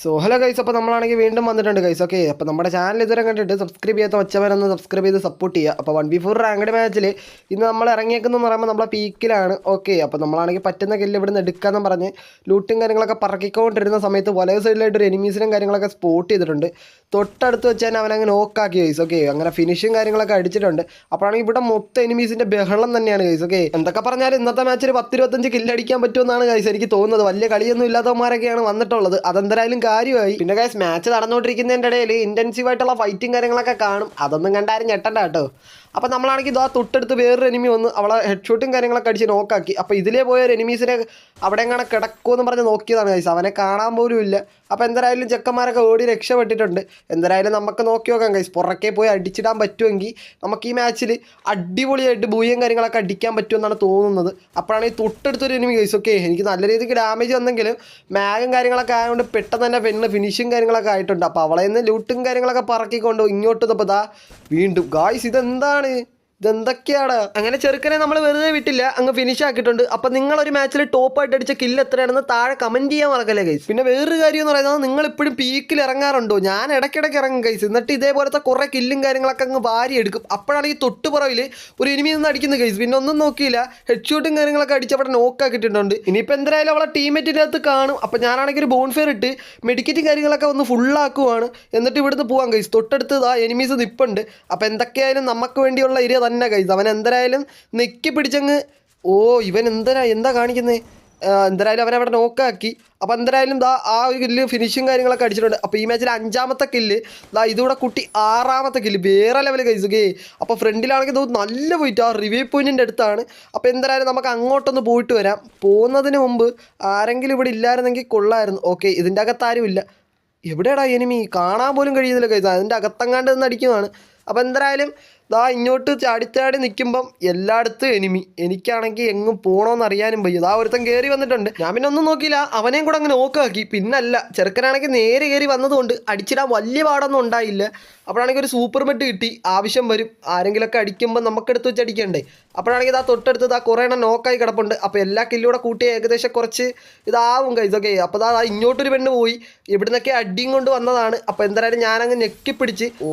So hello guys അപ്പോൾ നമ്മളാണെങ്കിൽ വീണ്ടും വന്നിട്ടുണ്ട് ഗൈസ് ഓക്കെ അപ്പോൾ നമ്മുടെ ചാനൽ ഇതുവരെ കണ്ടിട്ട് സബ്സ്ക്രൈബ് ചെയ്യാത്ത ഒച്ചവരൊന്ന് സബ്സ്ക്രൈബ് ചെയ്ത് സപ്പോർട്ട് ചെയ്യുക. അപ്പോൾ വൺ ബി ഫോർ റാങ്കഡ് മാച്ചിൽ ഇന്ന് നമ്മൾ ഇറങ്ങിയേക്കുന്ന പറയുമ്പോൾ നമ്മളെ പീക്കിലാണ് ഓക്കെ അപ്പോൾ നമ്മളാണെങ്കിൽ പറ്റുന്ന കില്ല് ഇവിടെ നിന്ന് എടുക്കാമെന്ന് പറഞ്ഞ് ലൂട്ടും കാര്യങ്ങളൊക്കെ പറക്കിക്കൊണ്ടിരുന്ന സമയത്ത് വലയ സൈഡിലായിട്ട് ഒരു എനിമീസിനും കാര്യങ്ങളൊക്കെ സ്പോട്ട് ചെയ്തിട്ടുണ്ട്. തൊട്ടടുത്ത് വെച്ച് തന്നെ അവനങ്ങനെ ഓക്കാക്കി ഗൈസ് ഓക്കെ അങ്ങനെ ഫിനിഷും കാര്യങ്ങളൊക്കെ അടിച്ചിട്ടുണ്ട്. അപ്പോഴാണെങ്കിൽ ഇവിടെ മൊത്തം എനിമീസിന്റെ ബഹളം തന്നെയാണ് ഗൈസ് ഓക്കെ എന്തൊക്കെ പറഞ്ഞാൽ ഇന്നത്തെ മാച്ചിൽ പത്തിരുപത്തഞ്ച് കില്ലടിക്കാൻ പറ്റുമെന്നാണ് ഗൈസ് എനിക്ക് തോന്നുന്നത്. വലിയ കളിയൊന്നും ഇല്ലാത്തവന്മാരൊക്കെയാണ് വന്നിട്ടുള്ളത്. അതെന്തായാലും കാര്യമായി. പിന്നെ ഗൈസ് മാച്ച് നടന്നുകൊണ്ടിരിക്കുന്നതിന്റെ ഇടയിൽ ഇന്റൻസീവ് ആയിട്ടുള്ള ഫൈറ്റും കാര്യങ്ങളൊക്കെ കാണും. അതൊന്നും കണ്ടാരും ഞെട്ടണ്ട കേട്ടോ. അപ്പോൾ നമ്മളാണെങ്കിൽ ഇതാ തൊട്ടടുത്ത് വേറൊരു എനിമി വന്ന് അവളെ ഹെഡ് ഷൂട്ടും കാര്യങ്ങളൊക്കെ അടിച്ച് നോക്കാക്കി അപ്പോൾ ഇതിലേ പോയ ഒരു എനിമീസിനെ അവിടെ എങ്ങനെ കിടക്കുമെന്ന് പറഞ്ഞ് നോക്കിയതാണ് ഗൈസ് അവനെ കാണാൻ പോലും ഇല്ല. അപ്പോൾ എന്തായാലും ചെക്കന്മാരൊക്കെ ഓടി രക്ഷപ്പെട്ടിട്ടുണ്ട്. എന്തായാലും നമുക്ക് നോക്കി നോക്കാം ഗൈസ് പുറകെ പോയി അടിച്ചിടാൻ പറ്റുമെങ്കിൽ നമുക്ക് ഈ മാച്ചിൽ അടിപൊളിയായിട്ട് ബൂയും കാര്യങ്ങളൊക്കെ അടിക്കാൻ പറ്റുമെന്നാണ് തോന്നുന്നത്. അപ്പോഴാണ് ഈ തൊട്ടടുത്തൊരു എനിമി ഗൈസ് ഓക്കെ എനിക്ക് നല്ല രീതിക്ക് ഡാമേജ് വന്നെങ്കിലും മാഗും കാര്യങ്ങളൊക്കെ ആയതുകൊണ്ട് പെട്ടെന്ന് തന്നെ പെണ്ണ് ഫിനിഷും കാര്യങ്ങളൊക്കെ ആയിട്ടുണ്ട്. അപ്പോൾ അവളെ നിന്ന് ലൂട്ടും കാര്യങ്ങളൊക്കെ പറക്കിക്കൊണ്ട് ഇങ്ങോട്ട് ദാ വീണ്ടും. ഗായ്സ് ഇതെന്താണ്? ഇതെന്തൊക്കെയാണ്? അങ്ങനെ ചെറുക്കനെ നമ്മൾ വെറുതെ വിട്ടില്ല അങ്ങ് ഫിനിഷ് ആക്കിയിട്ടുണ്ട്. അപ്പൊ നിങ്ങൾ ഒരു മാച്ചിൽ ടോപ്പ് ആയിട്ട് അടിച്ച കില്ല് എത്രയാണെന്ന് താഴെ കമന്റ് ചെയ്യാൻ മറക്കല്ലേ ഗൈസ് പിന്നെ വേറൊരു കാര്യം എന്ന് പറയുന്നത് നിങ്ങൾ ഇപ്പോഴും പീക്കിൽ ഇറങ്ങാറുണ്ടോ? ഞാൻ ഇടയ്ക്കിടയ്ക്ക് ഇറങ്ങും ഗൈസ് എന്നിട്ട് ഇതേപോലത്തെ കുറേ കില്ലും കാര്യങ്ങളൊക്കെ അങ്ങ് വാരി എടുക്കും. അപ്പോഴാണ് ഈ തൊട്ടുപുറവിൽ ഒരു ഇനിമി നിന്ന് അടിക്കുന്ന ഗൈസ് പിന്നെ ഒന്നും നോക്കിയില്ല. ഹെഡ് ഷൂട്ടും കാര്യങ്ങളൊക്കെ അടിച്ച് അവിടെ നോക്കാക്കിയിട്ടുണ്ട് ഇനിയിപ്പോൾ എന്തായാലും അവളെ ടീമേറ്റിന്റെ അകത്ത് കാണും. അപ്പം ഞാനാണെങ്കിൽ ഒരു ബോൺഫെയർ ഇട്ട് മെഡിക്കറ്റും കാര്യങ്ങളൊക്കെ ഒന്ന് ഫുള്ളാക്കുവാണ് എന്നിട്ട് ഇവിടുന്ന് പോകാം ഗൈസ് തൊട്ടടുത്ത് ആ എനിമീസ് നിപ്പുണ്ട്. അപ്പോൾ എന്തൊക്കെയായാലും നമുക്ക് വേണ്ടിയുള്ള ഏരിയ തന്നെ കൈസ് അവൻ എന്തായാലും നെക്കി പിടിച്ചങ്ങ് ഓ ഇവൻ എന്തരാ എന്താ കാണിക്കുന്നത് എന്തായാലും അവൻ അവിടെ നോക്കാക്കി അപ്പോൾ എന്തായാലും ദാ ആ ഒരു കില്ല് ഫിനിഷും കാര്യങ്ങളൊക്കെ അടിച്ചിട്ടുണ്ട്. അപ്പോൾ ഈ മാച്ചിൽ അഞ്ചാമത്തെ കില്ല് ദാ ഇതുകൂടെ കുട്ടി ആറാമത്തെ കില്ല് വേറെ ലെവൽ കഴിച്ചുകേ അപ്പോൾ ഫ്രണ്ടിലാണെങ്കിൽ ഇത് നല്ല പോയിട്ട് ആ റിവ്യൂ പോയിന്റിന്റെ അടുത്താണ്. അപ്പോൾ എന്തായാലും നമുക്ക് അങ്ങോട്ടൊന്ന് പോയിട്ട് വരാം. പോകുന്നതിന് മുമ്പ് ആരെങ്കിലും ഇവിടെ ഇല്ലായിരുന്നെങ്കിൽ കൊള്ളായിരുന്നു. ഓക്കെ ഇതിന്റെ അകത്ത് ആരുമില്ല എവിടെയാടാ എനിമി കാണാൻ പോലും കഴിയുന്നില്ല കഴിച്ചാൽ അതിന്റെ അകത്തങ്ങാണ്ട് നിന്ന് അടിക്കുവാണ്. അപ്പോൾ എന്തായാലും ദാ ഇങ്ങോട്ട് ചാടിച്ചാടി നിൽക്കുമ്പം എല്ലായിടത്തും എനിമി. എനിക്കാണെങ്കിൽ എങ്ങും പോകണമെന്ന് അറിയാനും വയ്യ. ദാ ഒരുത്തൻ കയറി വന്നിട്ടുണ്ട്. ഞാൻ പിന്നെ ഒന്നും നോക്കിയില്ല. അവനെയും കൂടെ അങ്ങനെ നോക്കാക്കി. പിന്നല്ല ചെറുക്കനാണെങ്കിൽ നേരെ കയറി വന്നതുകൊണ്ട് അടിച്ചിടാൻ വലിയ പാടൊന്നും ഉണ്ടായില്ല. അപ്പോഴാണെങ്കിൽ ഒരു സൂപ്പർ മെറ്റ് കിട്ടി. ആവശ്യം വരും. ആരെങ്കിലുമൊക്കെ അടിക്കുമ്പോൾ നമുക്കെടുത്ത് വെച്ച് അടിക്കണ്ടേ? അപ്പോഴാണെങ്കിൽ ഇതാ തൊട്ടടുത്ത് ഇതാ കുറേ എണ്ണം നോക്കായി കിടപ്പുണ്ട്. അപ്പോൾ എല്ലാ കില്ലൂടെ കൂട്ടി ഏകദേശം കുറച്ച് ഇതാവും ഇതൊക്കെ അപ്പോൾ ഇതാ ഇങ്ങോട്ടൊരു പെണ്ണ് പോയി. ഇവിടുന്നൊക്കെ അടിയും കൊണ്ട് വന്നതാണ്. അപ്പോൾ എന്തായാലും ഞാനങ്ങ് ഞെക്കിപ്പിടിച്ച്. ഓ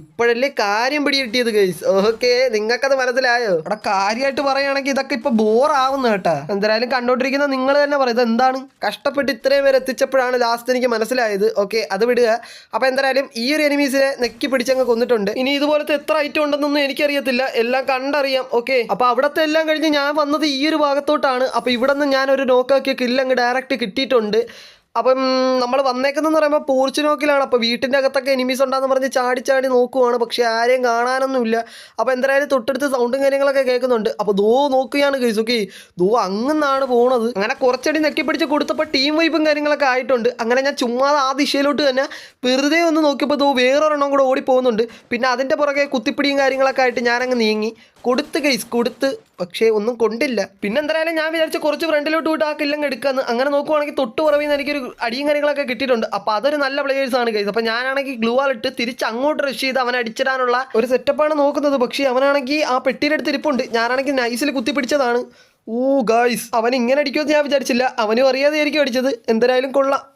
ഇപ്പോഴല്ലേ കാര്യം പിടി കിട്ടിയത് ഗൈസ് ഓക്കെ നിങ്ങൾക്കത് മനസ്സിലായോ? അവിടെ കാര്യമായിട്ട് പറയുകയാണെങ്കിൽ ഇതൊക്കെ ഇപ്പൊ ബോർ ബോറാവുന്നു കേട്ടാ. എന്തായാലും കണ്ടോണ്ടിരിക്കുന്ന നിങ്ങൾ തന്നെ പറയും എന്താണ് കഷ്ടപ്പെട്ട് ഇത്രയും പേര് എത്തിച്ചപ്പോഴാണ് ലാസ്റ്റ് എനിക്ക് മനസ്സിലായത്. ഓക്കെ അത് വിടുക. അപ്പൊ എന്തായാലും ഈ ഒരു എനിമീസിനെ നെക്കി പിടിച്ചങ്ങ് കൊന്നിട്ടുണ്ട്. ഇനി ഇതുപോലത്തെ എത്ര ഐറ്റം ഉണ്ടെന്നൊന്നും എനിക്കറിയത്തില്ല. എല്ലാം കണ്ടറിയാം. ഓക്കെ അപ്പൊ അവിടത്തെ എല്ലാം കഴിഞ്ഞ് ഞാൻ വന്നത് ഈ ഒരു ഭാഗത്തോട്ടാണ്. അപ്പൊ ഇവിടെ നിന്ന് ഞാൻ ഒരു നോക്കാക്കിയ കില്ലങ്ങ് ഡയറക്റ്റ് കിട്ടിയിട്ടുണ്ട്. അപ്പം നമ്മൾ വന്നേക്കുന്നതെന്ന് പറയുമ്പോൾ പോർച്ച് നോക്കിലാണ്. അപ്പോൾ വീട്ടിന്റെ അകത്തൊക്കെ എനിമീസ് ഉണ്ടാകുന്ന പറഞ്ഞ് ചാടി ചാടി നോക്കുവാണ്. പക്ഷേ ആരെയും കാണാനൊന്നുമില്ല അപ്പോൾ എന്തായാലും തൊട്ടടുത്ത് സൗണ്ടും കാര്യങ്ങളൊക്കെ കേൾക്കുന്നുണ്ട്. അപ്പോൾ ദോ നോക്കുകയാണ് കേസ് ഓക്കെ ദോ അങ്ങന്നാണ് പോണത്. അങ്ങനെ കുറച്ചടി നെക്കിപ്പിടിച്ച് കൊടുത്തപ്പോൾ ടീം വൈപ്പും കാര്യങ്ങളൊക്കെ ആയിട്ടുണ്ട്. അങ്ങനെ ഞാൻ ചുമ്മാതെ ആ ദിശയിലോട്ട് തന്നെ വെറുതെ ഒന്ന് നോക്കിയപ്പോൾ ദോ വേറൊരെണ്ണം കൂടെ ഓടിപ്പോകുന്നുണ്ട്. പിന്നെ അതിന്റെ പുറകെ കുത്തിപ്പിടിയും കാര്യങ്ങളൊക്കെ ആയിട്ട് ഞാനങ്ങ് നീങ്ങി. കൊടുത്ത് കേസ് കൊടുത്ത് പക്ഷേ ഒന്നും കൊണ്ടില്ല. പിന്നെ എന്തായാലും ഞാൻ വിചാരിച്ച കുറച്ച് ഫ്രണ്ടിലോട്ട് വിട്ട് ആ കില്ലങ്ങ് എടുക്കാന്ന്. അങ്ങനെ നോക്കുവാണെങ്കിൽ തൊട്ട് പുറമേ നിന്ന് എനിക്കൊരു അടിയും കാര്യങ്ങളൊക്കെ കിട്ടിയിട്ടുണ്ട്. അപ്പോൾ അതൊരു നല്ല പ്ലേയേഴ്സ് ആണ് കൈസ് അപ്പോൾ ഞാനാണെങ്കിൽ ഗ്ലൂ ഇട്ട് തിരിച്ച് അങ്ങോട്ട് റഷ് ചെയ്ത് അവനെ അടിച്ചിടാനുള്ള ഒരു സെറ്റപ്പാണ് നോക്കുന്നത്. പക്ഷേ അവനാണെങ്കിൽ ആ പെട്ടിയുടെ അടുത്ത് ഇരിപ്പുണ്ട്. ഞാനാണെങ്കിൽ നൈസിൽ കുത്തിപ്പിടിച്ചതാണ് ഓ ഗായ്സ് അവൻ ഇങ്ങനെ അടിക്കുമെന്ന് ഞാൻ വിചാരിച്ചില്ല. അവനും അറിയാതെ ആയിരിക്കും അടിച്ചത്. എന്തായാലും കൊള്ളാം.